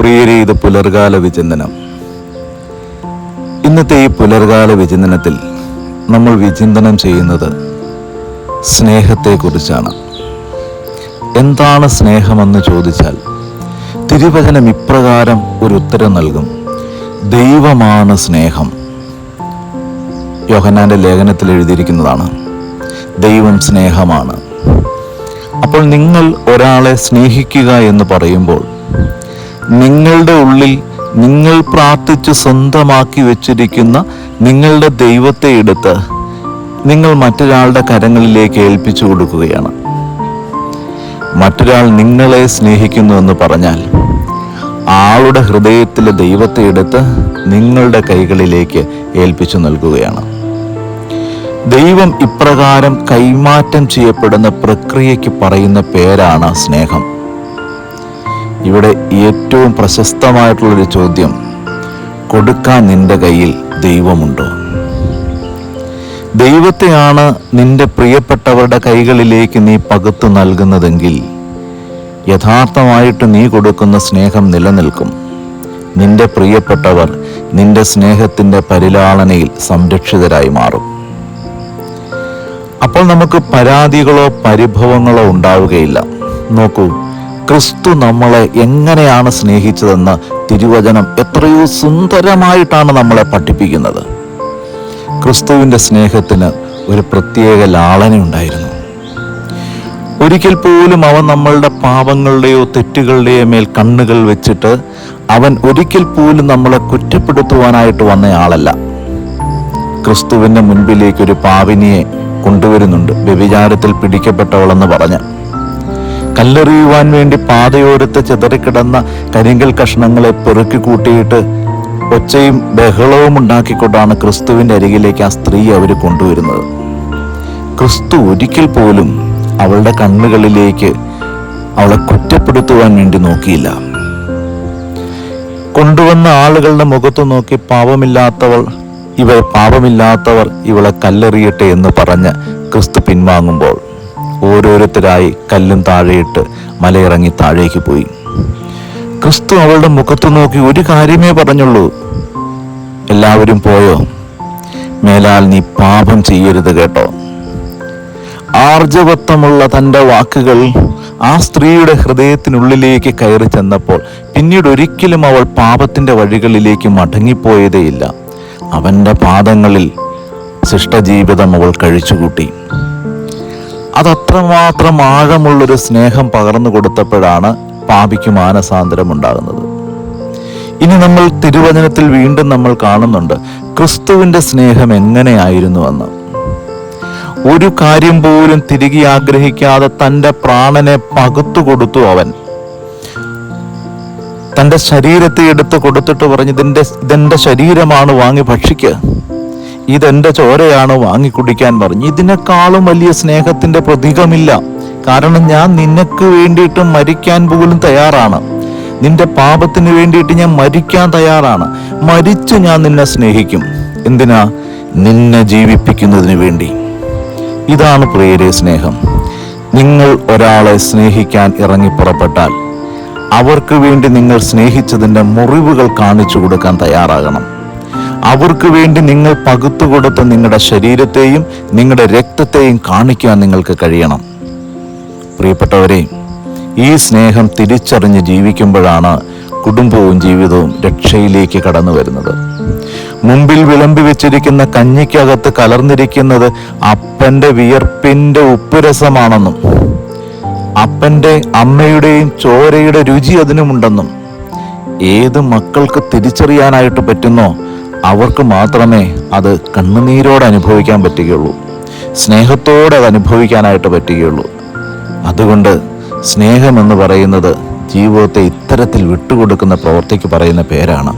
പ്രിയരെ പുലർകാല വിചിന്തനം. ഇന്നത്തെ ഈ പുലർകാല വിചിന്തനത്തിൽ നമ്മൾ വിചിന്തനം ചെയ്യുന്നത് സ്നേഹത്തെക്കുറിച്ചാണ്. എന്താണ് സ്നേഹമെന്ന് ചോദിച്ചാൽ തിരുവചനം ഇപ്രകാരം ഒരു ഉത്തരം നൽകും. ദൈവമാണ് സ്നേഹം. യോഹന്നാന്റെ ലേഖനത്തിൽ എഴുതിയിരിക്കുന്നതാണ് ദൈവം സ്നേഹമാണ്. അപ്പോൾ നിങ്ങൾ ഒരാളെ സ്നേഹിക്കുക എന്ന് പറയുമ്പോൾ നിങ്ങളുടെ ഉള്ളിൽ നിങ്ങൾ പ്രാർത്ഥിച്ച് സ്വന്തമാക്കി വെച്ചിരിക്കുന്ന നിങ്ങളുടെ ദൈവത്തെ എടുത്ത് നിങ്ങൾ മറ്റൊരാളുടെ കരങ്ങളിലേക്ക് ഏൽപ്പിച്ചു കൊടുക്കുകയാണ്. മറ്റൊരാൾ നിങ്ങളെ സ്നേഹിക്കുന്നു എന്ന് പറഞ്ഞാൽ ആളുടെ ഹൃദയത്തിലെ ദൈവത്തെ എടുത്ത് നിങ്ങളുടെ കൈകളിലേക്ക് ഏൽപ്പിച്ചു നൽകുകയാണ്. ദൈവം ഇപ്രകാരം കൈമാറ്റം ചെയ്യപ്പെടുന്ന പ്രക്രിയയ്ക്ക് പറയുന്ന പേരാണ് സ്നേഹം. ഇവിടെ ഏറ്റവും പ്രശസ്തമായിട്ടുള്ളൊരു ചോദ്യം കൊടുക്കാൻ നിന്റെ കയ്യിൽ ദൈവമുണ്ടോ? ദൈവത്തെയാണ് നിന്റെ പ്രിയപ്പെട്ടവരുടെ കൈകളിലേക്ക് നീ പകുത്തു നൽകുന്നതെങ്കിൽ യഥാർത്ഥമായിട്ട് നീ കൊടുക്കുന്ന സ്നേഹം നിലനിൽക്കും. നിന്റെ പ്രിയപ്പെട്ടവർ നിന്റെ സ്നേഹത്തിന്റെ പരിലാളനയിൽ സംരക്ഷിതരായി മാറും. അപ്പോൾ നമുക്ക് പരാതികളോ പരിഭവങ്ങളോ ഉണ്ടാവുകയില്ല. നോക്കൂ ക്രിസ്തു നമ്മളെ എങ്ങനെയാണ് സ്നേഹിച്ചതെന്ന് തിരുവചനം എത്രയോ സുന്ദരമായിട്ടാണ് നമ്മളെ പഠിപ്പിക്കുന്നത്. ക്രിസ്തുവിന്റെ സ്നേഹത്തിന് ഒരു പ്രത്യേക ലാളനയുണ്ടായിരുന്നു ഒരിക്കൽ പോലും അവൻ നമ്മളുടെ പാപങ്ങളുടെയോ തെറ്റുകളുടെയോ മേൽ കണ്ണുകൾ വെച്ചിട്ട് അവൻ ഒരിക്കൽ പോലും നമ്മളെ കുറ്റപ്പെടുത്തുവാനായിട്ട് വന്നയാളല്ല. ക്രിസ്തുവിന്റെ മുൻപിലേക്ക് ഒരു പാവിനിയെ കൊണ്ടുവരുന്നുണ്ട്. വ്യഭിചാരത്തിൽ പിടിക്കപ്പെട്ടവളെന്ന് പറഞ്ഞ്. കല്ലെറിയുവാൻ വേണ്ടി പാതയോരത്ത് ചിതറിക്കിടന്ന കരിങ്കൽ കഷ്ണങ്ങളെ പെറുക്കി കൂട്ടിയിട്ട് ഒച്ചയും ബഹളവും ഉണ്ടാക്കിക്കൊണ്ടാണ് ക്രിസ്തുവിന്റെ അരികിലേക്ക് ആ സ്ത്രീ അവർ കൊണ്ടുവരുന്നത്. ക്രിസ്തു ഒരിക്കൽ പോലും അവളുടെ കണ്ണുകളിലേക്ക് അവളെ കുറ്റപ്പെടുത്തുവാൻ വേണ്ടി നോക്കിയില്ല. കൊണ്ടുവന്ന ആളുകളുടെ മുഖത്ത് നോക്കി പാപമില്ലാത്തവൾ ഇവർ പാപമില്ലാത്തവർ ഇവളെ കല്ലെറിയട്ടെ എന്ന് പറഞ്ഞ് ക്രിസ്തു പിൻവാങ്ങുമ്പോൾ ഓരോരുത്തരായി കല്ലും താഴെയിട്ട് മലയിറങ്ങി താഴേക്ക് പോയി. ക്രിസ്തു അവളുടെ മുഖത്ത് നോക്കി ഒരു കാര്യമേ പറഞ്ഞുള്ളൂ. എല്ലാവരും പോയോ? മേലാൽ നീ പാപം ചെയ്യരുത് കേട്ടോ. ആർജവത്വമുള്ള തന്റെ വാക്കുകൾ ആ സ്ത്രീയുടെ ഹൃദയത്തിനുള്ളിലേക്ക് കയറി ചെന്നപ്പോൾ പിന്നീട് ഒരിക്കലും അവൾ പാപത്തിന്റെ വഴികളിലേക്ക് മടങ്ങിപ്പോയതേയില്ല. അവന്റെ പാദങ്ങളിൽ ശിഷ്ടജീവിതം അവൾ കഴിച്ചുകൂട്ടി. അതത്രമാത്രം ആഴമുള്ളൊരു സ്നേഹം പകർന്നു കൊടുത്തപ്പോഴാണ് പാപിക്ക് മാനസാന്തരം ഉണ്ടാകുന്നത് ഇനി നമ്മൾ തിരുവചനത്തിൽ വീണ്ടും നമ്മൾ കാണുന്നുണ്ട് ക്രിസ്തുവിന്റെ സ്നേഹം എങ്ങനെയായിരുന്നുവെന്ന് ഒരു കാര്യം പോലും തിരികെ ആഗ്രഹിക്കാതെ തന്റെ പ്രാണനെ പകുത്തു കൊടുത്തു അവൻ. തന്റെ ശരീരത്തെ എടുത്ത് കൊടുത്തിട്ട് പറഞ്ഞു ഇതിന്റെ ഇതെന്റെ ശരീരമാണ് വാങ്ങി ഭക്ഷിക്ക് ഇതെന്റെ ചോരയാണ് വാങ്ങിക്കുടിക്കാൻ പറഞ്ഞു. ഇതിനേക്കാളും വലിയ സ്നേഹത്തിന്റെ പ്രതീകമില്ല. കാരണം ഞാൻ നിനക്ക് വേണ്ടിയിട്ട് മരിക്കാൻ പോലും തയ്യാറാണ്. നിന്റെ പാപത്തിന് വേണ്ടിയിട്ട് ഞാൻ മരിക്കാൻ തയ്യാറാണ്. മരിച്ചു ഞാൻ നിന്നെ സ്നേഹിക്കും. എന്തിനാ നിന്നെ ജീവിപ്പിക്കുന്നതിന് വേണ്ടി? ഇതാണ് പ്രിയരെ സ്നേഹം. നിങ്ങൾ ഒരാളെ സ്നേഹിക്കാൻ ഇറങ്ങി പുറപ്പെട്ടാൽ അവർക്ക് വേണ്ടി നിങ്ങൾ സ്നേഹിച്ചതിന്റെ മുറിവുകൾ കാണിച്ചു കൊടുക്കാൻ തയ്യാറാകണം. അവർക്ക് വേണ്ടി നിങ്ങൾ പകുത്തുകൊടുത്ത നിങ്ങളുടെ ശരീരത്തെയും നിങ്ങളുടെ രക്തത്തെയും കാണിക്കാൻ നിങ്ങൾക്ക് കഴിയണം. പ്രിയപ്പെട്ടവരെ ഈ സ്നേഹം തിരിച്ചറിഞ്ഞ് ജീവിക്കുമ്പോഴാണ് കുടുംബവും ജീവിതവും രക്ഷയിലേക്ക് കടന്നു വരുന്നത്. മുമ്പിൽ വിളമ്പി വെച്ചിരിക്കുന്ന കഞ്ഞിക്കകത്ത് കലർന്നിരിക്കുന്നത് അപ്പന്റെ വിയർപ്പിന്റെ ഉപ്പുരസമാണെന്നും അപ്പന്റെ അമ്മയുടെയും ചോരയുടെ രുചി അതിനുമുണ്ടെന്നും ഏത് മക്കൾക്ക് തിരിച്ചറിയാനായിട്ട് പറ്റുന്നോ അവർക്ക് മാത്രമേ അത് കണ്ണുനീരോട് അനുഭവിക്കാൻ പറ്റുകയുള്ളൂ. സ്നേഹത്തോടെ അത് അനുഭവിക്കാനായിട്ട് പറ്റുകയുള്ളൂ. അതുകൊണ്ട് സ്നേഹമെന്ന് പറയുന്നത് ജീവിതത്തെ ഇത്തരത്തിൽ വിട്ടുകൊടുക്കുന്ന പ്രവൃത്തിക്ക് പറയുന്ന പേരാണ്.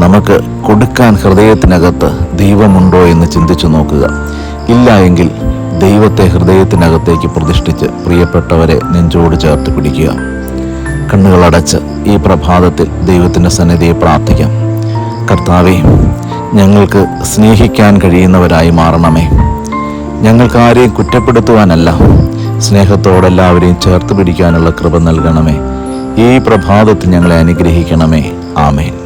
നമുക്ക് കൊടുക്കാൻ ഹൃദയത്തിനകത്ത് ദൈവമുണ്ടോ എന്ന് ചിന്തിച്ചു നോക്കുക. ഇല്ല എങ്കിൽ ദൈവത്തെ ഹൃദയത്തിനകത്തേക്ക് പ്രതിഷ്ഠിച്ച് പ്രിയപ്പെട്ടവരെ നെഞ്ചോട് ചേർത്ത് പിടിക്കുക. കണ്ണുകളടച്ച് ഈ പ്രഭാതത്തിൽ ദൈവത്തിന്റെ സന്നിധിയെ പ്രാർത്ഥിക്കാം. കർത്താവെ ഞങ്ങൾക്ക് സ്നേഹിക്കാൻ കഴിയുന്നവരായി മാറണമേ. ഞങ്ങൾക്ക് ആരെയും കുറ്റപ്പെടുത്തുവാനല്ല സ്നേഹത്തോടെ എല്ലാവരെയും ചേർത്ത് പിടിക്കാനുള്ള കൃപ നൽകണമേ. ഈ പ്രഭാതത്തിൽ ഞങ്ങളെ അനുഗ്രഹിക്കണമേ. ആമേൻ.